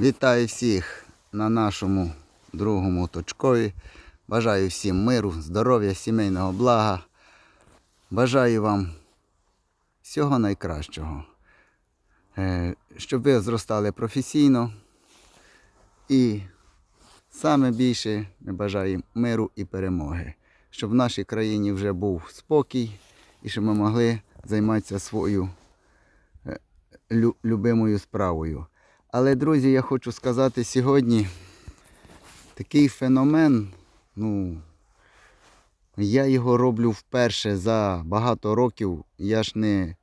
Вітаю всіх на нашому другому точкові. Бажаю всім миру, здоров'я, сімейного блага. Бажаю вам всього найкращого. Е, Щоб ви зростали професійно. І саме більше ми бажаємо миру і перемоги. Щоб в нашій країні вже був спокій і щоб ми могли займатися своєю е, любимою справою. Але, друзі, я хочу сказати сьогодні такий феномен, ну, я його роблю вперше за багато років. Я ж не.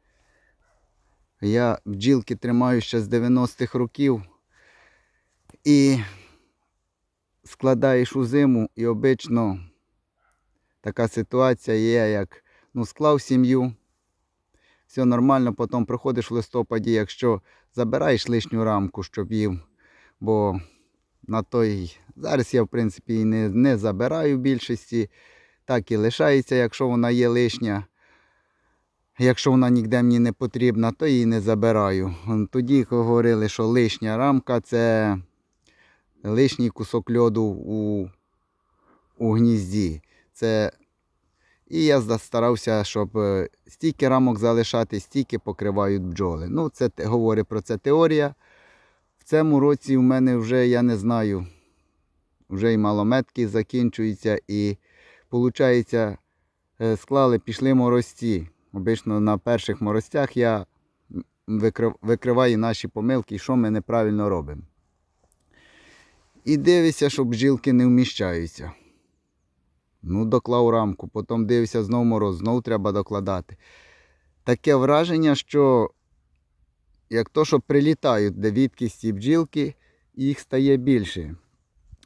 Я бджілки тримаю ще з 90-х років. І складаєш у зиму, і обично така ситуація є, як ну, склав сім'ю, все нормально, потім приходиш в листопаді, якщо забираєш лишню рамку, щоб їм, бо на той. Зараз я, в принципі, і не, не забираю в більшості, так і лишається, якщо вона є лишня. Якщо вона ніде мені не потрібна, то її не забираю. Тоді говорили, що лишня рамка це лишній кусок льоду у, у гнізді. Це... І я старався, щоб е, стільки рамок залишати, стільки покривають бджоли. Ну, це говорить про це теорія. В цьому році в мене вже, я не знаю, вже і малометки закінчуються, і виходить, склали, пішли морозці. Обично на перших морозцях я викриваю наші помилки, що ми неправильно робимо. І дивишся, що бджілки не вміщаються. Ну, доклав рамку, потім дивишся знов мороз, знов треба докладати. Таке враження, що як то, що прилітають, де відкість і бджілки, їх стає більше.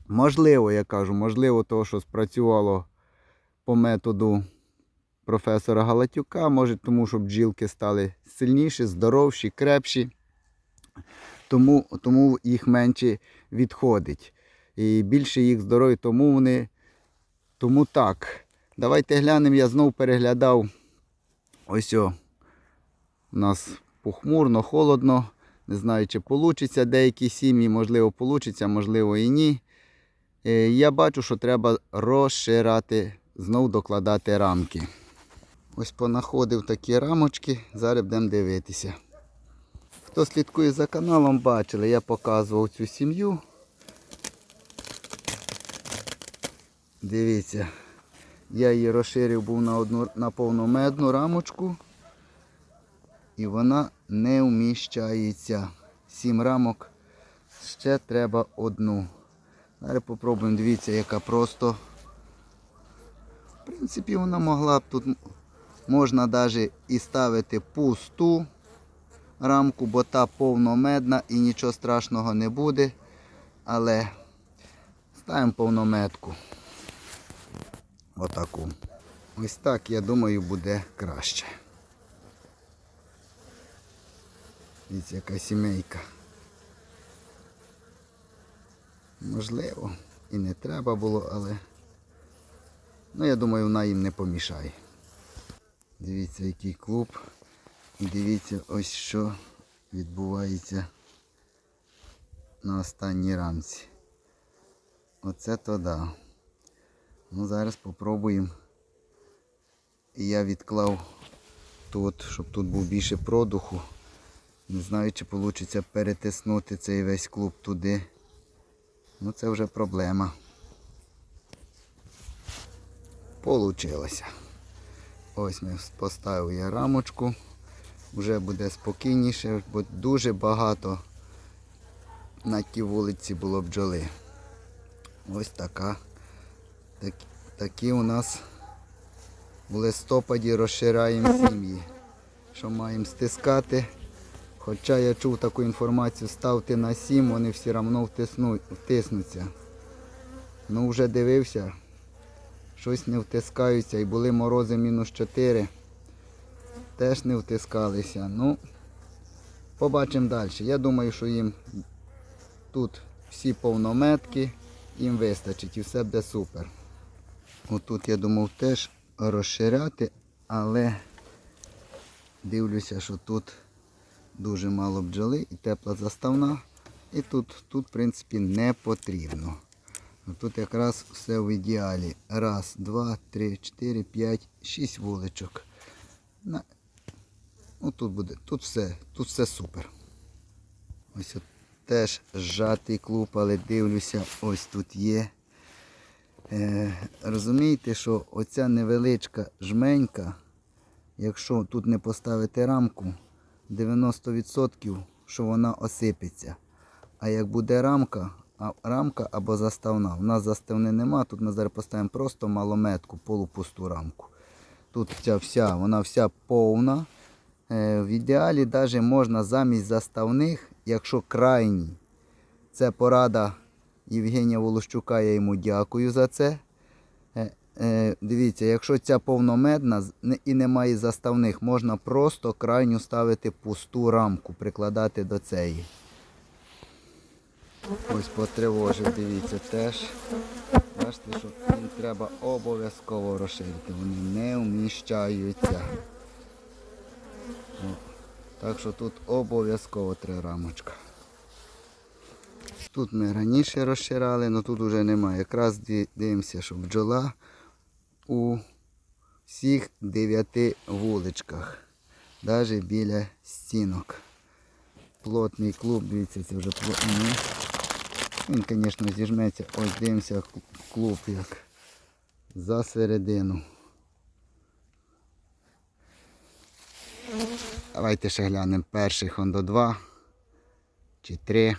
Можливо, я кажу, можливо, того, що спрацювало по методу професора Галатюка, може, тому що бджілки стали сильніші, здоровші, крепші, тому, тому їх менше відходить. І більше їх здорові, тому вони. Тому так. Давайте глянемо, я знов переглядав. Ось о, у нас похмурно, холодно. Не знаю, чи вийде деякі сім'ї, можливо, вийде, можливо і ні. Е, Я бачу, що треба розширати, знов докладати рамки. Ось понаходив такі рамочки, зараз будемо дивитися. Хто слідкує за каналом, бачили, я показував цю сім'ю. Дивіться, я її розширив був на одну на повномедну рамочку. І вона не вміщається. Сім рамок. Ще треба одну. Зараз попробуємо, дивіться, яка просто. В принципі, вона могла б тут можна навіть і ставити пусту рамку, бо та повномедна і нічого страшного не буде. Але ставимо повнометку. Отаку. Ось так, я думаю, буде краще. Дивіться, яка сімейка. Можливо, і не треба було, але ну, я думаю, вона їм не помішає. Дивіться, який клуб. Дивіться, ось що відбувається на останній рамці. Оце то да. Ну, зараз попробуємо. І я відклав тут, щоб тут був більше продуху. Не знаю, чи вийде перетиснути цей весь клуб туди. Ну це вже проблема. Получилося. Ось ми поставив я рамочку. Вже буде спокійніше, бо дуже багато на тій вулиці було бджоли. Ось така. Так, такі у нас в листопаді розшираємо сім'ї. Що маємо стискати. Хоча я чув таку інформацію, ставте на 7, вони все одно втиснуться. Ну вже дивився, щось не втискаються і були морози мінус 4. Теж не втискалися. Ну, побачимо далі. Я думаю, що їм тут всі повнометки, їм вистачить і все буде супер. Отут я думав теж розширяти, але дивлюся, що тут дуже мало бджоли і тепла заставна. І тут, тут, в принципі, не потрібно. Ну, Тут якраз все в ідеалі. Раз, два, три, чотири, п'ять, шість вуличок. На... Ну, тут буде, тут все, тут все супер. Ось от теж зжатий клуб, але дивлюся, ось тут є. Е, розумієте, що оця невеличка жменька, якщо тут не поставити рамку, 90% що вона осипеться. А як буде рамка, а, рамка або заставна. У нас заставни нема, тут ми зараз поставимо просто малометку, полупусту рамку. Тут ця вся, вона вся повна. Е, в ідеалі навіть можна замість заставних, якщо крайній. Це порада Євгенія Волощука, я йому дякую за це. Е, е, дивіться, якщо ця повномедна і немає заставних, можна просто крайню ставити пусту рамку, прикладати до цієї. Ось потривожив, дивіться, теж. Бачите, що їм треба обов'язково розширити. Вони не вміщаються. Так що тут обов'язково три рамочка. Тут ми раніше розширали, але тут вже немає. Якраз дивимося, що бджола у всіх дев'яти вуличках, навіть біля стінок. Плотний клуб, дивіться, це вже плотний. Він, звісно, зіжметься. Ось дивимося клуб як за середину. Давайте ще глянемо перших он до два чи три,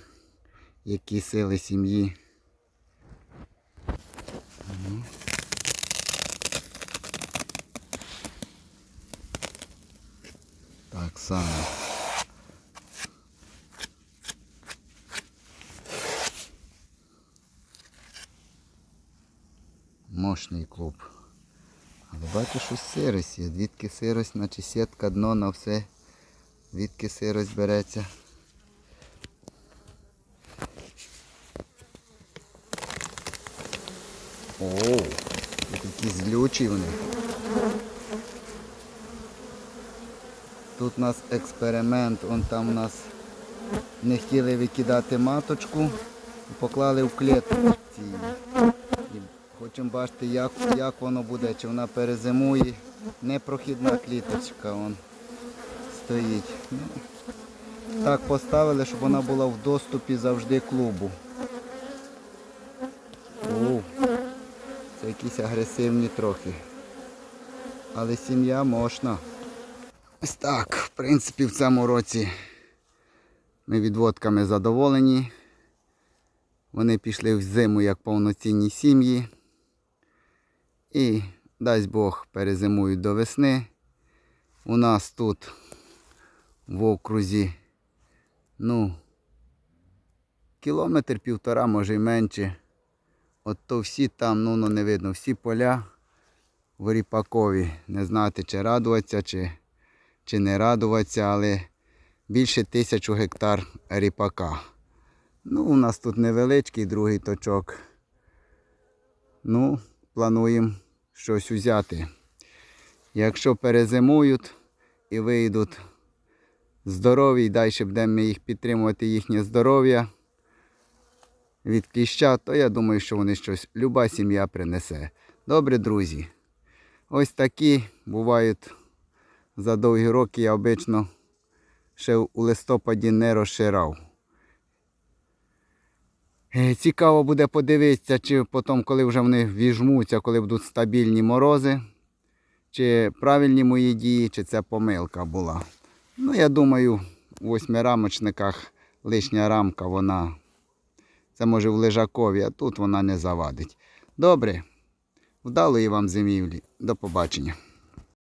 які сили сім'ї. Так само. Мощний клуб. Але бачу, що сирость є. Звідки сирость, наче сітка, дно на все. Звідки сирость береться. Оу, такі злючі вони. Тут у нас експеримент, он там у нас не хотіли викидати маточку, поклали в клетку ці. Хочемо бачити, як, як воно буде, чи вона перезимує. Непрохідна кліточка вон стоїть. Ну, Так поставили, щоб вона була в доступі завжди клубу. О, це якісь агресивні трохи. Але сім'я мощна. Ось так, в принципі, в цьому році ми відводками задоволені. Вони пішли в зиму як повноцінні сім'ї. І дасть Бог перезимують до весни. У нас тут в окрузі, ну, кілометр півтора, може й менше. От то всі там, ну, ну не видно, всі поля в Ріпакові. Не знати, чи радуватися, чи, чи не радуватися, але більше тисячу гектар ріпака. Ну, у нас тут невеличкий другий точок. Ну, плануємо щось взяти. Якщо перезимують і вийдуть здорові, і далі будемо їх підтримувати, їхнє здоров'я від кліща, то я думаю, що вони щось, люба сім'я принесе. Добре, друзі. Ось такі бувають за довгі роки, я обично ще у листопаді не розширав. Е, Цікаво буде подивитися, чи потім, коли вже вони віжмуться, коли будуть стабільні морози, чи правильні мої дії, чи це помилка була. Ну, я думаю, у восьмирамочниках лишня рамка, вона. Це може в лежакові, а тут вона не завадить. Добре. Вдалої вам зимівлі. До побачення.